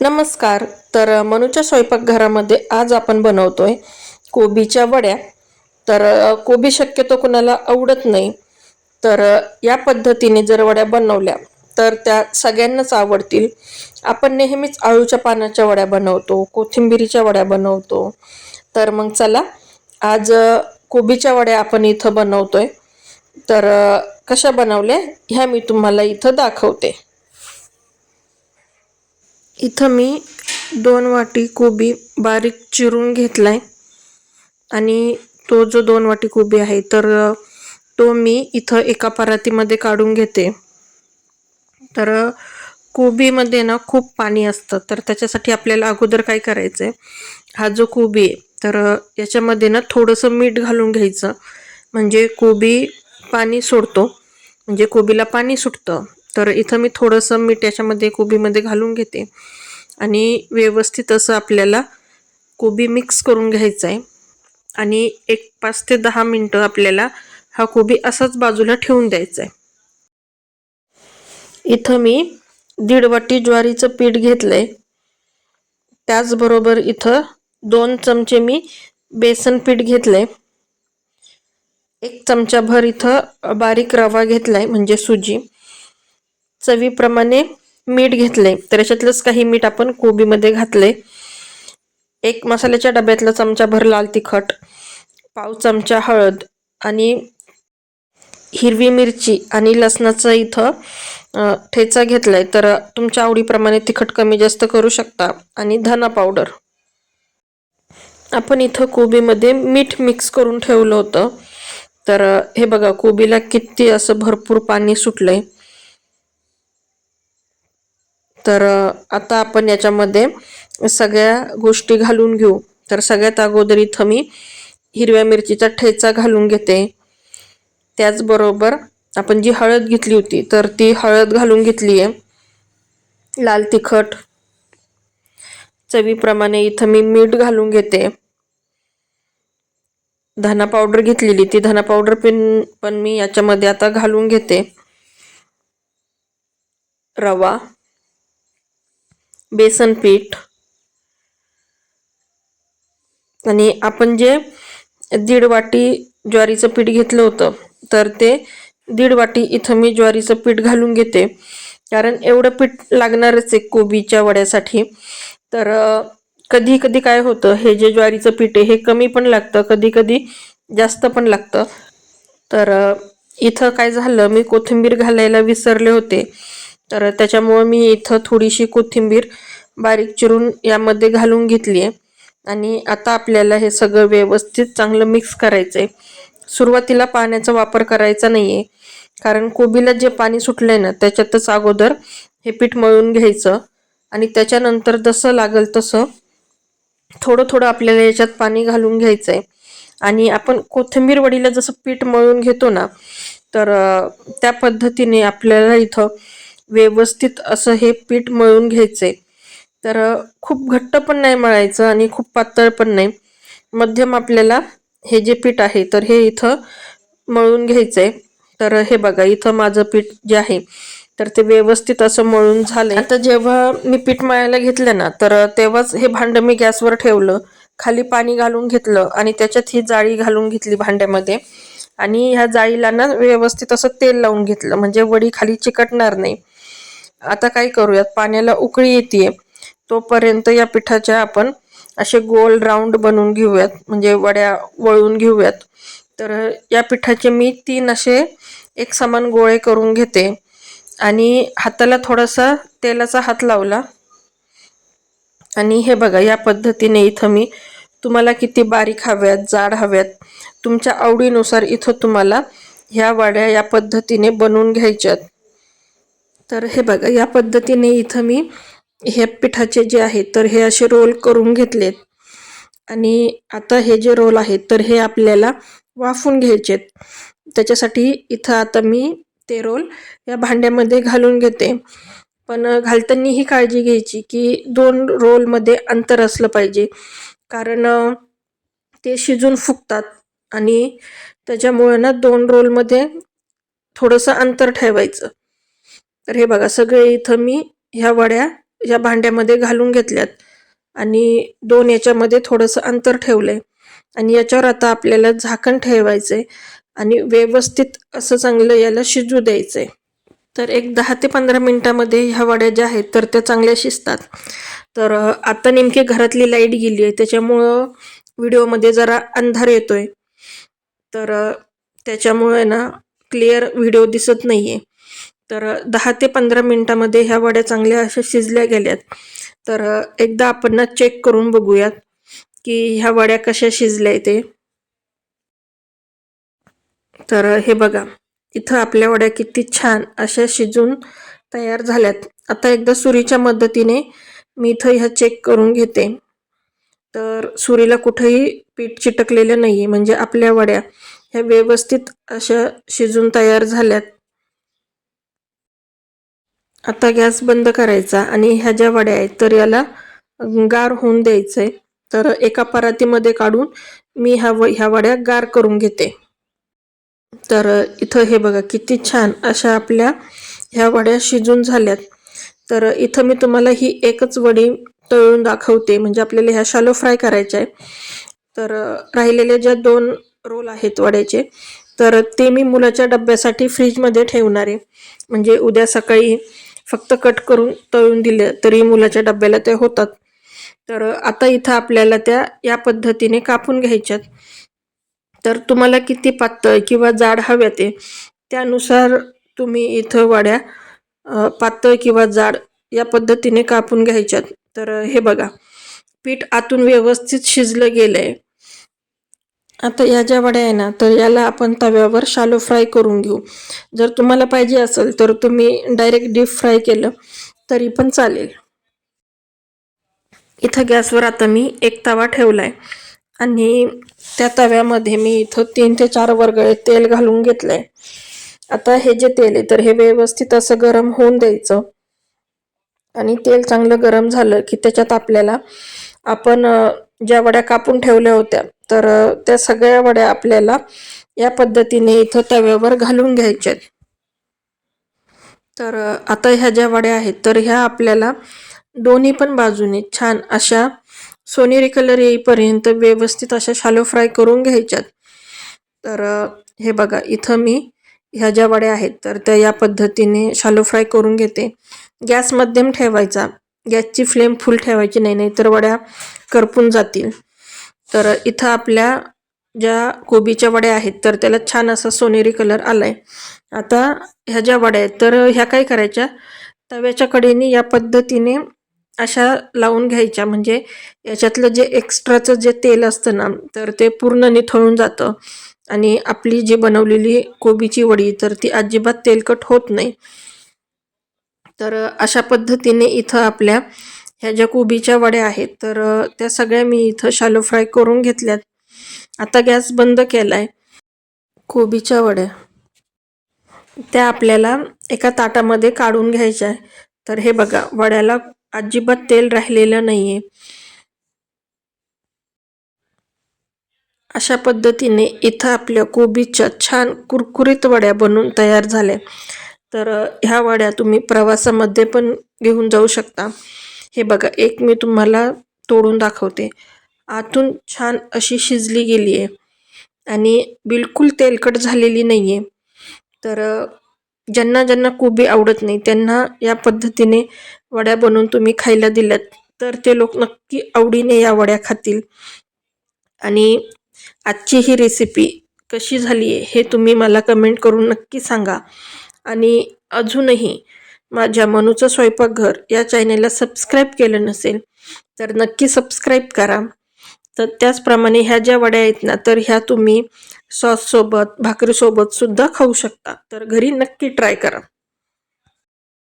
नमस्कार. तर मनूच्या स्वयंपाकघरामध्ये आज आपण बनवतोय कोबीच्या वड्या. तर कोबी शक्यतो कुणाला आवडत नाही. तर या पद्धतीने जर वड्या बनवल्या तर त्या सगळ्यांनाच आवडतील. आपण नेहमीच आळूच्या पानाच्या वड्या बनवतो कोथिंबिरीच्या वड्या बनवतो. तर मग चला आज कोबीच्या वड्या आपण इथं बनवतोय. तर कशा बनवल्या ह्या मी तुम्हाला इथं दाखवते. इथं मी दोन वाटी कोबी बारीक चिरून घेतला आहे आणि तो जो दोन वाटी कोबी आहे तर तो मी इथं एका परातीमध्ये काढून घेते. तर कोबीमध्ये ना खूप पाणी असतं तर त्याच्यासाठी आपल्याला अगोदर काय करायचं आहे हा जो कोबी आहे तर याच्यामध्ये ना थोडंसं मीठ घालून घ्यायचं. म्हणजे कोबी पाणी सोडतो. म्हणजे कोबीला पाणी सुटतं. तर इथं मी थोडंसं मीठ याच्यामध्ये कोबीमध्ये घालून घेते. आणि व्यवस्थित असं आपल्याला कोबी मिक्स करून घ्यायचं आहे आणि एक पाच ते दहा मिनटं आपल्याला हा कोबी असाच बाजूला ठेवून द्यायचा आहे इथं मी दीड वाटी ज्वारीचं पीठ घेतलंय. त्याचबरोबर इथं दोन चमचे मी बेसन पीठ घेतलंय. एक चमचाभर इथं बारीक रवा घेतलाय म्हणजे सुजी. चवीप्रमाणे मीठ घेतले. तर याच्यातलंच काही मीठ आपण कोबीमध्ये घातले. एक मसाल्याच्या डब्यातला चमचाभर लाल तिखट पाव चमचा हळद आणि हिरवी मिरची आणि लसणाचं इथं ठेचा ठेचा घेतलाय. तर तुमच्या आवडीप्रमाणे तिखट कमी जास्त करू शकता आणि धना पावडर. आपण इथं कोबीमध्ये मीठ मिक्स करून ठेवलं होतं. तर हे बघा कोबीला किती असं भरपूर पाणी सुटलंय. तर आता आपण याच्यामध्ये सगळ्या गोष्टी घालून घेऊ. तर सगळ्यात अगोदर इथं मी हिरव्या मिरचीचा ठेचा घालून घेते. त्याचबरोबर आपण जी हळद घेतली होती तर ती हळद घालून घेतली आहे. लाल तिखट. चवीप्रमाणे इथं मी मीठ घालून घेते. धना पावडर घेतलेली ती धना पावडर पण पण मी याच्यामध्ये आता घालून घेते. रवा. बेसन पीठ. आणि आपण जे दीड वाटी ज्वारीचं पीठ घेतलं होतं तर ते दीड वाटी इथं मी ज्वारीचं पीठ घालून घेते. कारण एवढं पीठ लागणारच आहे कोबीच्या वड्यासाठी. तर कधी कधी काय होतं हे जे ज्वारीचं पीठ आहे हे कमी पण लागतं कधी कधी जास्त पण लागतं. तर इथं काय झालं मी कोथिंबीर घालायला विसरले होते. तर त्याच्यामुळं मी इथं थोडीशी कोथिंबीर बारीक चिरून यामध्ये घालून घेतली आहे आणि आता आपल्याला हे सगळं व्यवस्थित चांगलं मिक्स करायचं आहे सुरुवातीला पाण्याचा वापर करायचा नाही आहे कारण कोबीला जे पाणी सुटलंय ना त्याच्यातच अगोदर हे पीठ मळून घ्यायचं. आणि त्याच्यानंतर जसं लागेल तसं थोडं थोडं आपल्याला याच्यात पाणी घालून घ्यायचं आहे आणि आपण कोथिंबीर वडीला जसं पीठ मळून घेतो ना तर त्या पद्धतीने आपल्याला इथं व्यवस्थित असं हे पीठ मळून घ्यायचं तर खूप घट्ट पण नाही मळायचं आणि खूप पातळ पण नाही. मध्यम आपल्याला हे जे पीठ आहे तर हे इथं मळून घ्यायचं आहे तर हे बघा इथं माझं पीठ जे आहे तर ते व्यवस्थित असं मळून झालंय. आता जेव्हा मी पीठ मळायला घेतलं ना तर तेव्हाच हे भांडं मी गॅसवर ठेवलं. खाली पाणी घालून घेतलं आणि त्याच्यात ही जाळी घालून घेतली भांड्यामध्ये. आणि ह्या जाळीला ना व्यवस्थित असं तेल लावून घेतलं. म्हणजे वडी खाली चिकटणार नाही. आता काय करूयात? पाण्याला उकळी येते तोपर्यंत या पिठाच्या आपण असे गोल राऊंड बनवून घेऊयात. म्हणजे वड्या वळून घेऊयात. तर या पिठाचे मी तीन असे एक समान गोळे करून घेते. आणि हाताला थोडासा तेलाचा हात लावला. आणि हे बघा या पद्धतीने इथं मी तुम्हाला किती बारीक हव्यात जाड हव्यात तुमच्या आवडीनुसार इथं तुम्हाला ह्या वड्या या पद्धतीने बनवून घ्यायच्यात. तर हे बघा या पद्धतीने इथं मी हे पिठाचे जे आहेत तर हे असे रोल करून घेतलेत. आणि आता हे जे रोल आहेत तर हे आपल्याला वाफून घ्यायचेत त्याच्यासाठी इथं आता मी ते रोल या भांड्यामध्ये घालून घेते. पण घालताना ही काळजी घ्यायची की दोन रोलमध्ये अंतर असलं पाहिजे. कारण ते शिजून फुगतात आणि त्याच्यामुळे ना दोन रोलमध्ये थोडंसं अंतर ठेवायचं. तर हे बघा सगळे इथं मी ह्या वड्या या भांड्यामध्ये घालून घेतल्यात. आणि दोन याच्यामध्ये थोडंसं अंतर ठेवलंय. आणि याच्यावर आता आपल्याला झाकण ठेवायचंय आणि व्यवस्थित असं चांगलं याला शिजू द्यायचंय. तर एक दहा ते पंधरा मिनटामध्ये ह्या वड्या ज्या आहेत तर त्या चांगल्या शिजतात. तर आता नेमकी घरातली लाइट गेली आहे त्याच्यामुळं व्हिडिओमध्ये जरा अंधार येतोय. तर त्याच्यामुळे ना क्लिअर व्हिडिओ दिसत नाही आहे तर दहा ते पंधरा मिनिटामध्ये ह्या वड्या चांगल्या अशा शिजल्या गेल्यात. तर एकदा आपण ना चेक करून बघूयात की ह्या वड्या कशा शिजल्या ते तर हे बघा इथं आपल्या वड्या किती छान अशा शिजून तयार झाल्यात. आता एकदा सुरीच्या मदतीने मी इथं ह्या चेक करून घेते. तर सुरीला कुठेही पीठ चिटकलेलं नाही म्हणजे आपल्या वड्या ह्या व्यवस्थित अशा शिजून तयार झाल्यात. आता गॅस बंद करायचा आणि ह्या ज्या वड्या आहेत तर याला गार होऊन द्यायचंय. तर एका परातीमध्ये काढून मी ह्या व ह्या वड्या गार करून घेते. तर इथं हे बघा किती छान अशा आपल्या ह्या वड्या शिजून झाल्यात. तर इथं मी तुम्हाला ही एकच वडी तळून दाखवते. म्हणजे आपल्याला ह्या शालो फ्राय करायच्या. आहे तर राहिलेले ज्या दोन रोल आहेत वड्याचे तर ते मी मुलाच्या डब्यासाठी फ्रीजमध्ये ठेवणार आहे. म्हणजे उद्या सकाळी फक्त कट करून तळून दिले तरी मुलाच्या डब्याला ते होतात. तर आता इथं आपल्याला त्या या पद्धतीने कापून घ्यायच्यात. तर तुम्हाला किती पातळ किंवा जाड हव्या ते त्यानुसार तुम्ही इथं वड्या पातळ किंवा जाड या पद्धतीने कापून घ्यायच्यात. तर हे बघा पीठ आतून व्यवस्थित शिजलं गेलंय. आता या ज्या वड्या आहे ना तर याला आपण तव्यावर शालो फ्राय करून घेऊ. जर तुम्हाला पाहिजे असेल तर तुम्ही डायरेक्ट डीप फ्राय केलं तरी पण चालेल. इथं गॅसवर आता मी एक तवा ठेवला आहे आणि त्या तव्यामध्ये मी इथं तीन ते चार वर्गळे तेल घालून घेतलं आहे आता हे जे तेल आहे तर हे व्यवस्थित असं गरम होऊन द्यायचं. आणि तेल चांगलं गरम झालं की त्याच्यात आपल्याला आपण ज्या वड्या कापून ठेवल्या होत्या तर त्या सगळ्या वड्या आपल्याला या पद्धतीने इथं तव्यावर घालून घ्यायच्यात तर आता ह्या ज्या वड्या आहेत तर ह्या आपल्याला दोन्ही पण बाजूने छान अशा सोनेरी कलर येईपर्यंत व्यवस्थित अशा शालो फ्राय करून घ्यायच्यात. तर हे बघा इथं मी ह्या ज्या वड्या आहेत तर त्या या पद्धतीने शालो फ्राय करून घेते. गॅस मध्यम ठेवायचा. गॅसची फ्लेम फुल ठेवायची नाही नाही तर वड्या करपून जातील. तर इथं आपल्या ज्या कोबीच्या वड्या आहेत तर त्याला छान असा सोनेरी कलर आलाय. आता ह्या ज्या वड्या आहेत तर ह्या काय करायच्या? तव्याच्या कडेने या पद्धतीने अशा लावून घ्यायच्या. म्हणजे याच्यातलं जे एक्स्ट्राचं जे तेल असतं ना तर ते पूर्ण निथळून जातं. आणि आपली जी बनवलेली कोबीची वडी तर ती अजिबात तेलकट होत नाही. तर अशा पद्धतीने इथं आपल्या ह्या ज्या कोबीच्या वड्या आहेत तर त्या सगळ्या मी इथं शालो फ्राय करून घेतल्यात. आता गॅस बंद केलाय. कोबीच्या वड्या. त्या आपल्याला एका ताटामध्ये काढून घ्यायच्या आहे तर हे बघा वड्याला अजिबात तेल राहिलेलं नाही आहे अशा पद्धतीने इथं आपल्या कोबीच्या छान कुरकुरीत वड्या बनून तयार झाल्या. तर ह्या वड्या तुम्ही प्रवासामध्ये पण घेऊन जाऊ शकता. हे बघा एक मी तुम्हाला तोडून दाखवते. आतून छान अशी शिजली गेली आहे. आणि बिलकुल तेलकट झालेली नाही आहे तर ज्यांना ज्यांना कोबी आवडत नाही त्यांना या पद्धतीने वड्या बनवून तुम्ही खायला दिल्यात तर ते लोक नक्की आवडीने या वड्या खातील. आणि आजची ही रेसिपी कशी झाली आहे हे तुम्ही मला कमेंट करून नक्की सांगा. आणि अजूनही माझ्या मनूचं स्वयंपाकघर या चॅनेलला सबस्क्राईब केलं नसेल तर नक्की सबस्क्राईब करा. तर त्याचप्रमाणे ह्या ज्या वड्या आहेत ना तर ह्या तुम्ही सॉससोबत भाकरीसोबत सुद्धा खाऊ शकता. तर घरी नक्की ट्राय करा.